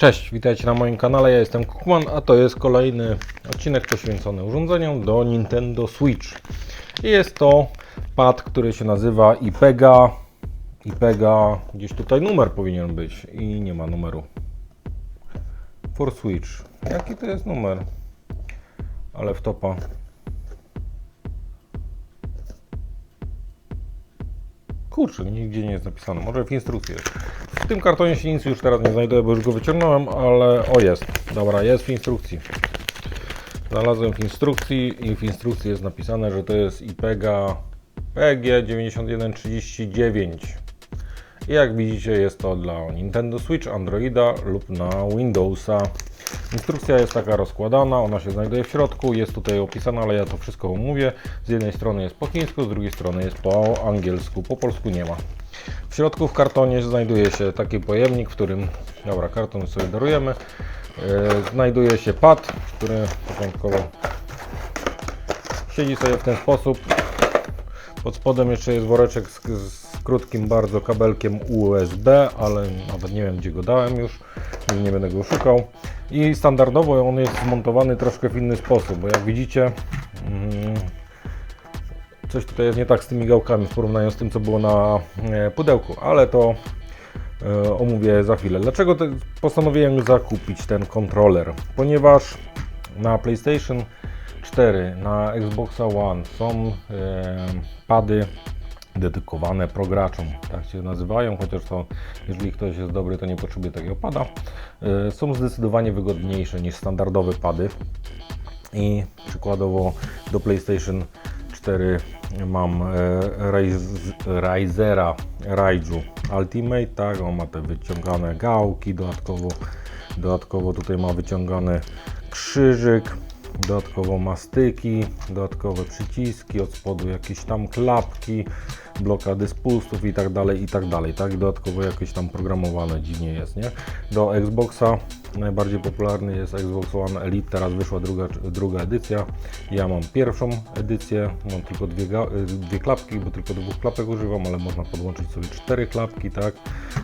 Cześć, witajcie na moim kanale, ja jestem Kukman, a to jest kolejny odcinek poświęcony urządzeniom do Nintendo Switch. Jest to pad, który się nazywa IPEGA. IPEGA, gdzieś tutaj numer powinien być i nie ma numeru. For Switch. Jaki to jest numer? Ale w topa. Kurczę, nigdzie nie jest napisane. Może w instrukcji jest. Tym kartonie się nic już teraz nie znajduje, bo już go wyciągnąłem, ale o jest. Dobra, jest w instrukcji. Znalazłem w instrukcji i w instrukcji jest napisane, że to jest IPEGA PG 9139. I jak widzicie jest to dla Nintendo Switch, Androida lub na Windowsa. Instrukcja jest taka rozkładana, ona się znajduje w środku, jest tutaj opisana, ale ja to wszystko omówię. Z jednej strony jest po chińsku, z drugiej strony jest po angielsku, po polsku nie ma. W środku w kartonie znajduje się taki pojemnik, w którym, dobra, karton sobie darujemy. Yy, znajduje się pad, który początkowo siedzi sobie w ten sposób. Pod spodem jeszcze jest woreczek z, z krótkim bardzo kabelkiem USB, ale nawet nie wiem gdzie go dałem już, nie będę go szukał. I standardowo on jest zmontowany troszkę w inny sposób, bo jak widzicie, mm, coś tutaj jest nie tak z tymi gałkami w porównaniu z tym, co było na e, pudełku, ale to e, omówię za chwilę. Dlaczego postanowiłem zakupić ten kontroler? Ponieważ na PlayStation 4, na Xboxa One są e, pady dedykowane prograczom, tak się nazywają, chociaż to jeżeli ktoś jest dobry, to nie potrzebuje takiego pada. Są zdecydowanie wygodniejsze niż standardowe pady i przykładowo do PlayStation 4 mam e, Risera Raiju Ultimate, tak, on ma te wyciągane gałki, dodatkowo, dodatkowo tutaj ma wyciągany krzyżyk, dodatkowo ma styki, dodatkowe przyciski, od spodu jakieś tam klapki, blokady spustów i tak dalej, i tak dalej, tak, dodatkowo jakieś tam programowane dziwnie jest, nie? Do Xboxa najbardziej popularny jest Xbox One Elite, teraz wyszła druga, druga edycja, ja mam pierwszą edycję, mam tylko dwie, dwie klapki, bo tylko dwóch klapek używam, ale można podłączyć sobie cztery klapki, tak,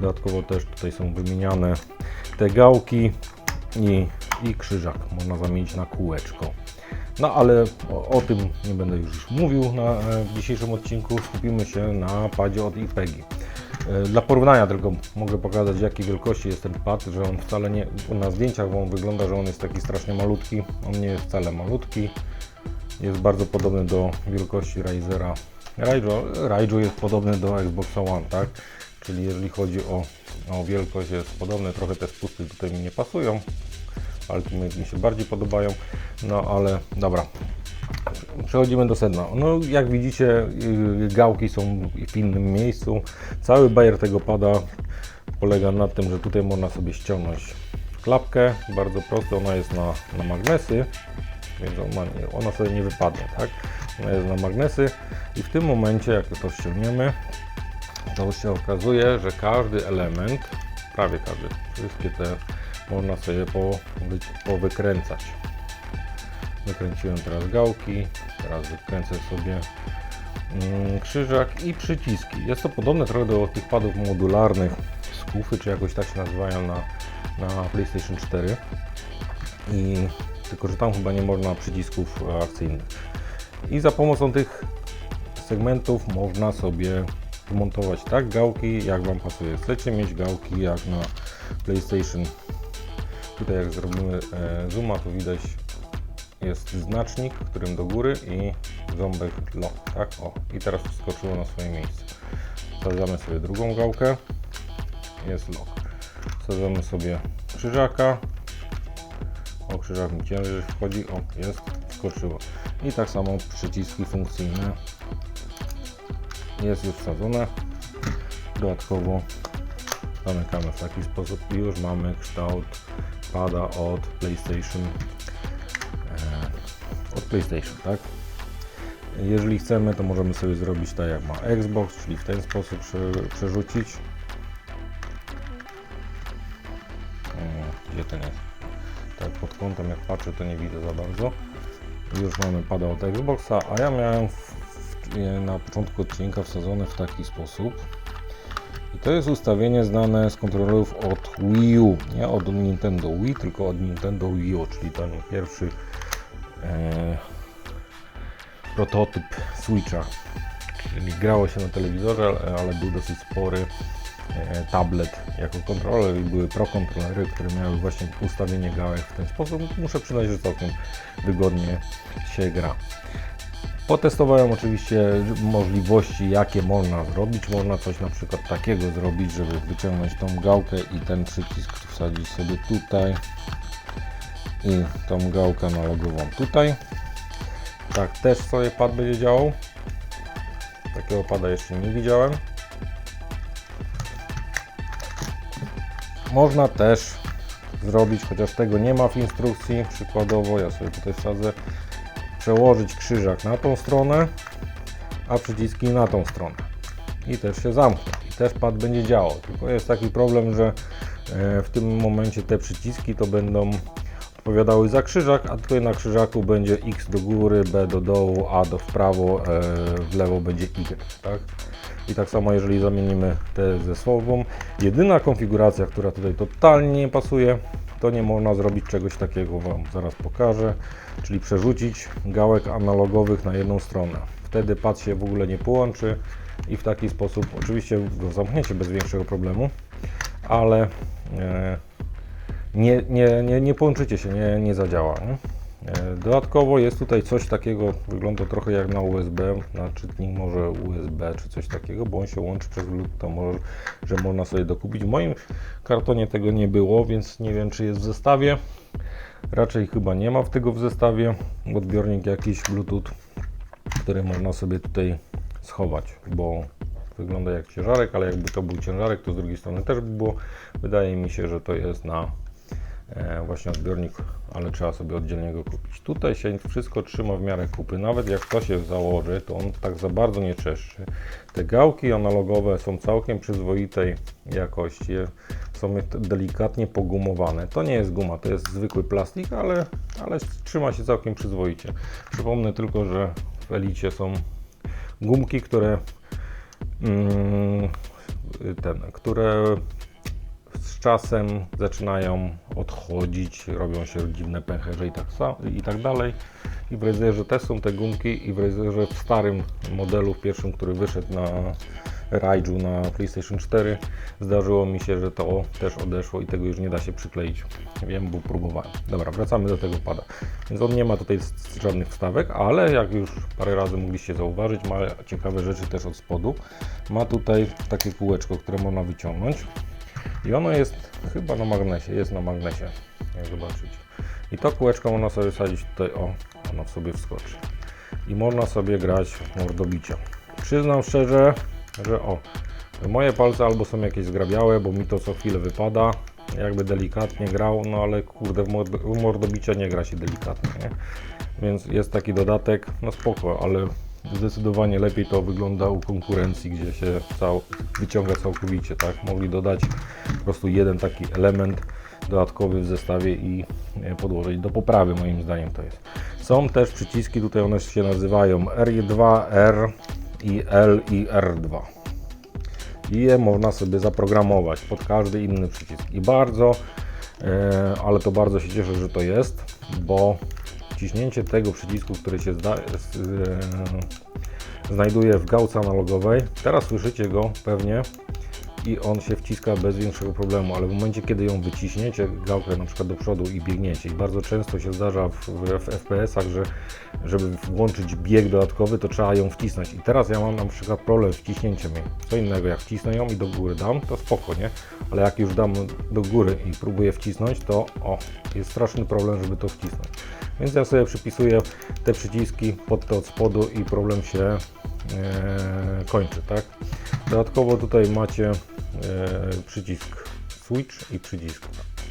dodatkowo też tutaj są wymieniane te gałki i, i krzyżak można zamienić na kółeczko. No ale o, o tym nie będę już mówił na, e, w dzisiejszym odcinku. Skupimy się na padzie od IPEGI. E, Dla porównania tylko mogę pokazać jakiej wielkości jest ten pad, że on wcale nie, na zdjęciach on wygląda, że on jest taki strasznie malutki. On nie jest wcale malutki. Jest bardzo podobny do wielkości Razera. Raiju, Raiju jest podobny do Xbox One, tak? Czyli jeżeli chodzi o, o wielkość jest podobny, trochę te spusty tutaj mi nie pasują. Ultimate mi się bardziej podobają, no ale dobra. Przechodzimy do sedna. No jak widzicie yy, gałki są w innym miejscu. Cały bajer tego pada polega na tym, że tutaj można sobie ściągnąć klapkę. Bardzo prosto, ona jest na, na magnesy, więc ona, ona sobie nie wypadnie, tak? Ona jest na magnesy i w tym momencie jak to ściągniemy, to się okazuje, że każdy element, prawie każdy, wszystkie te można sobie po, wy, powykręcać. Wykręciłem teraz gałki, teraz wykręcę sobie mm, krzyżak i przyciski. Jest to podobne trochę do tych padów modularnych z kufy, czy jakoś tak się nazywają na, na PlayStation 4. I tylko, że tam chyba nie można przycisków akcyjnych. I za pomocą tych segmentów można sobie wmontować tak gałki, jak Wam pasuje. Chcecie mieć gałki jak na PlayStation. Tutaj jak zrobimy e, zooma, to widać jest znacznik, którym do góry i ząbek lock, tak? O, i teraz wskoczyło na swoje miejsce. Wsadzamy sobie drugą gałkę, jest lock. Wsadzamy sobie krzyżaka. O, krzyżak mi ciężej wchodzi, o, jest, wskoczyło. I tak samo przyciski funkcyjne jest już wsadzone. Dodatkowo zamykamy w taki sposób i już mamy kształt pada od PlayStation e, od PlayStation, tak? Jeżeli chcemy, to możemy sobie zrobić tak jak ma Xbox, czyli w ten sposób prze, przerzucić. O, gdzie ten jest? Tak pod kątem jak patrzę, to nie widzę za bardzo. Już mamy pada od Xboxa, a ja miałem w, w, na początku odcinka wsadzone w taki sposób. To jest ustawienie znane z kontrolerów od Wii U, nie od Nintendo Wii, tylko od Nintendo Wii U, czyli ten pierwszy e, prototyp Switcha. Czyli grało się na telewizorze, ale- był dosyć spory e, tablet jako kontroler i były pro kontrolery, które miały właśnie ustawienie gałek w ten sposób. Muszę przyznać, że całkiem wygodnie się gra. Potestowałem oczywiście możliwości, jakie można zrobić. Można coś na przykład takiego zrobić, żeby wyciągnąć tą gałkę i ten przycisk wsadzić sobie tutaj i tą gałkę analogową tutaj. Tak też sobie pad będzie działał. Takiego pada jeszcze nie widziałem. Można też zrobić, chociaż tego nie ma w instrukcji, przykładowo, ja sobie tutaj wsadzę, przełożyć krzyżak na tą stronę, a przyciski na tą stronę. I też się zamknie. I też pad będzie działał. Tylko jest taki problem, że e, w tym momencie te przyciski to będą odpowiadały za krzyżak, a tutaj na krzyżaku będzie X do góry, B do dołu, A do w prawo, e, w lewo będzie Y, tak? I tak samo jeżeli zamienimy te ze sobą. Jedyna konfiguracja, która tutaj totalnie nie pasuje, to nie można zrobić czegoś takiego, Wam zaraz pokażę, czyli przerzucić gałek analogowych na jedną stronę. Wtedy pad się w ogóle nie połączy i w taki sposób oczywiście go zamkniecie bez większego problemu, ale e, nie, nie, nie, nie połączycie się, nie, nie zadziała. Nie? E, Dodatkowo jest tutaj coś takiego, wygląda trochę jak na USB, na czytnik może USB czy coś takiego, bo on się łączy przez Bluetooth, to może, że można sobie dokupić. W moim kartonie tego nie było, więc nie wiem czy jest w zestawie. Raczej chyba nie ma w tego w zestawie. Odbiornik jakiś Bluetooth, który można sobie tutaj schować, bo wygląda jak ciężarek, ale jakby to był ciężarek, to z drugiej strony też by było. Wydaje mi się, że to jest na właśnie odbiornik, ale trzeba sobie oddzielnie go kupić. Tutaj się wszystko trzyma w miarę kupy, nawet jak to się założy, to on tak za bardzo nie czeszczy. Te gałki analogowe są całkiem przyzwoitej jakości, są delikatnie pogumowane. To nie jest guma, to jest zwykły plastik, ale, ale trzyma się całkiem przyzwoicie. Przypomnę tylko, że w Elicie są gumki, które mm, ten, które z czasem zaczynają odchodzić, robią się dziwne pęcherze i tak, i tak dalej. I w Razerze też są te gumki i w Razerze w starym modelu, w pierwszym, który wyszedł na Raiju na PlayStation 4 zdarzyło mi się, że to też odeszło i tego już nie da się przykleić. Wiem, bo próbowałem. Dobra, wracamy do tego pada. Więc on nie ma tutaj żadnych wstawek, ale jak już parę razy mogliście zauważyć, ma ciekawe rzeczy też od spodu. Ma tutaj takie kółeczko, które można wyciągnąć. I ono jest chyba na magnesie, jest na magnesie, jak zobaczycie. I to kółeczko można sobie wsadzić tutaj, o, ono w sobie wskoczy. I można sobie grać w. Przyznam szczerze, że o, moje palce albo są jakieś zgrabiałe, bo mi to co chwilę wypada, jakby delikatnie grał, no ale kurde, w mordobicia nie gra się delikatnie, nie? Więc jest taki dodatek, no spoko, ale zdecydowanie lepiej to wygląda u konkurencji, gdzie się cał, wyciąga całkowicie, tak? Mogli dodać po prostu jeden taki element dodatkowy w zestawie i e, podłożyć do poprawy, moim zdaniem to jest. Są też przyciski, tutaj one się nazywają R2, R i L i R2 i je można sobie zaprogramować pod każdy inny przycisk. I bardzo, e, ale to bardzo się cieszę, że to jest, bo wciśnięcie tego przycisku, który się zda, z, e, znajduje w gałce analogowej, teraz słyszycie go pewnie i on się wciska bez większego problemu, ale w momencie, kiedy ją wyciśniecie, gałkę na przykład do przodu i biegniecie i bardzo często się zdarza w, w, w FPS-ach, że żeby włączyć bieg dodatkowy, to trzeba ją wcisnąć. I teraz ja mam na przykład problem z wciśnięciem jej. Co innego, jak wcisnę ją i do góry dam, to spoko, nie? Ale jak już dam do góry i próbuję wcisnąć, to o, jest straszny problem, żeby to wcisnąć. Więc ja sobie przypisuję te przyciski pod te od spodu i problem się e, kończy, tak? Dodatkowo tutaj macie e, przycisk Switch i przycisk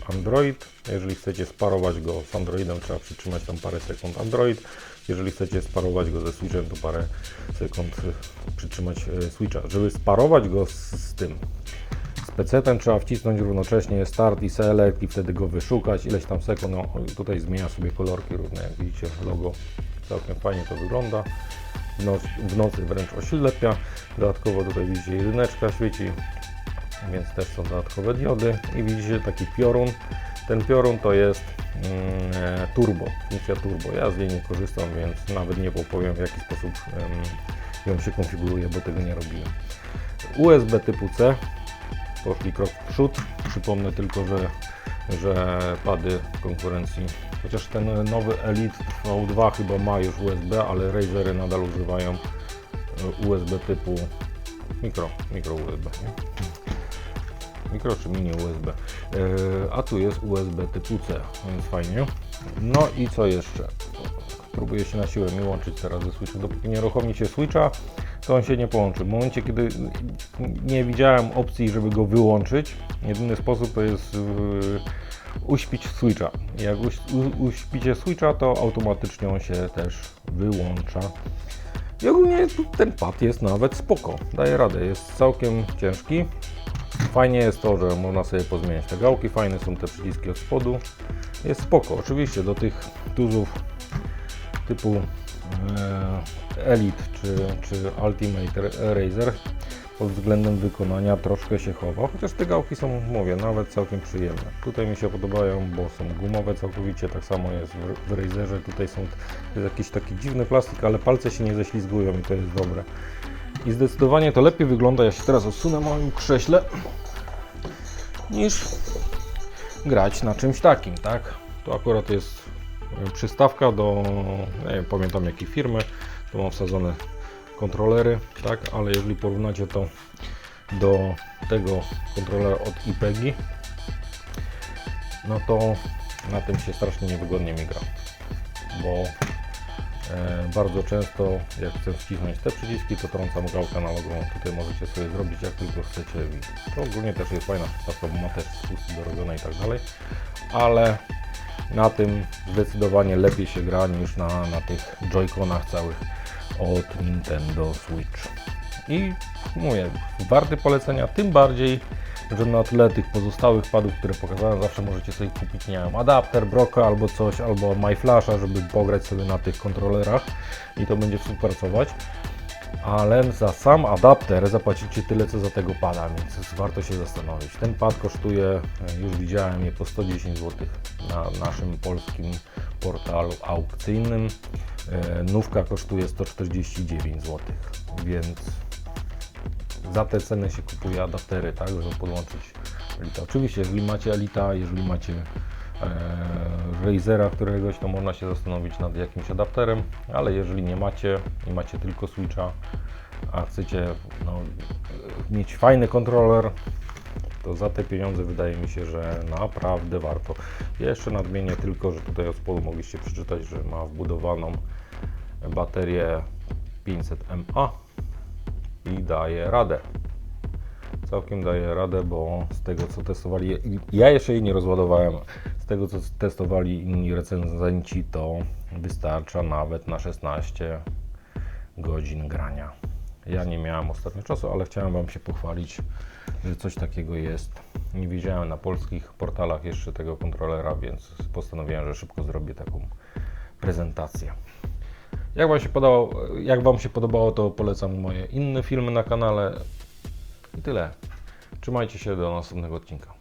Android. Jeżeli chcecie sparować go z Androidem, trzeba przytrzymać tam parę sekund Android. Jeżeli chcecie sparować go ze Switchem, to parę sekund przytrzymać e, Switcha. Żeby sparować go z, z tym, PC-tem trzeba wcisnąć równocześnie Start i Select i wtedy go wyszukać. Ileś tam sekund, no, tutaj zmienia sobie kolorki różne, jak widzicie logo. Całkiem fajnie to wygląda. W, noc, w nocy wręcz oślepia. Dodatkowo tutaj widzicie jedyneczka świeci. więc też są dodatkowe diody i widzicie taki piorun. Ten piorun to jest mm, turbo, funkcja turbo. Ja z niej nie korzystam, więc nawet nie opowiem w jaki sposób ją się konfiguruje, bo tego nie robiłem. USB typu C, poszli krok w przód. Przypomnę tylko, że, że pady konkurencji, chociaż ten nowy Elite V2 chyba ma już USB, ale Razery nadal używają e, USB typu mikro, mikro USB. Nie? Mikro czy mini USB. E, A tu jest USB typu C, więc fajnie. No i co jeszcze? Próbuję się na siłę mi łączyć teraz ze Switchem. Dopóki nie się Switcha, to on się nie połączy. W momencie, kiedy nie widziałem opcji, żeby go wyłączyć, jedyny sposób to jest yy, uśpić Switcha. Jak uśpicie Switcha, to automatycznie on się też wyłącza. I ogólnie ten pad jest nawet spoko, daje radę, jest całkiem ciężki. Fajnie jest to, że można sobie pozmieniać te gałki, fajne są te przyciski od spodu. Jest spoko, oczywiście do tych tuzów typu e, Elite czy, czy Ultimate Razer pod względem wykonania troszkę się chowa, chociaż te gałki są, mówię, nawet całkiem przyjemne. Tutaj mi się podobają, bo są gumowe całkowicie, tak samo jest w, w Razerze, tutaj są, jest jakiś taki dziwny plastik, ale palce się nie ześlizgują i to jest dobre. I zdecydowanie to lepiej wygląda, ja się teraz odsunę moim krześle, niż grać na czymś takim, tak? To akurat jest przystawka do, nie wiem, pamiętam jakiej firmy, tu mam wsadzone kontrolery, tak? Ale jeżeli porównacie to do tego kontrolera od IPEGI, no to na tym się strasznie niewygodnie mi gra, bo e, bardzo często jak chcę wcisnąć te przyciski, to trącam gałkę analogową. Tutaj możecie sobie zrobić jak tylko chcecie. To ogólnie też jest fajna przystawka, bo ma też spusty dorobione i tak dalej, ale na tym zdecydowanie lepiej się gra niż na, na tych Joy-Conach całych od Nintendo Switch. I mówię, warty polecenia, tym bardziej, że na tle tych pozostałych padów, które pokazałem, zawsze możecie sobie kupić, nie wiem, adapter, broka albo coś, albo MyFlasha, żeby pograć sobie na tych kontrolerach i to będzie współpracować. Ale za sam adapter zapłacicie tyle, co za tego pada, więc warto się zastanowić. Ten pad kosztuje, e, już widziałem je po 110 zł na naszym polskim portalu aukcyjnym. E, Nówka kosztuje 149 zł, więc za te ceny się kupuje adaptery, tak, żeby podłączyć Elita. Oczywiście, jeżeli macie Elita, jeżeli macie Razera któregoś, to można się zastanowić nad jakimś adapterem, ale jeżeli nie macie i macie tylko Switcha, a chcecie no, e, mieć fajny kontroler, to za te pieniądze wydaje mi się, że naprawdę warto. Jeszcze nadmienię tylko, że tutaj od spodu mogliście przeczytać, że ma wbudowaną baterię 500mAh i daje radę. Całkiem daje radę, bo z tego co testowali, ja jeszcze jej nie rozładowałem, z tego co testowali inni recenzenci, to wystarcza nawet na 16 godzin grania. Ja nie miałem ostatnio czasu, ale chciałem Wam się pochwalić, że coś takiego jest. Nie widziałem na polskich portalach jeszcze tego kontrolera, więc postanowiłem, że szybko zrobię taką prezentację. Jak Wam się podobało, jak Wam się podobało, to polecam moje inne filmy na kanale. I tyle. Trzymajcie się do następnego odcinka.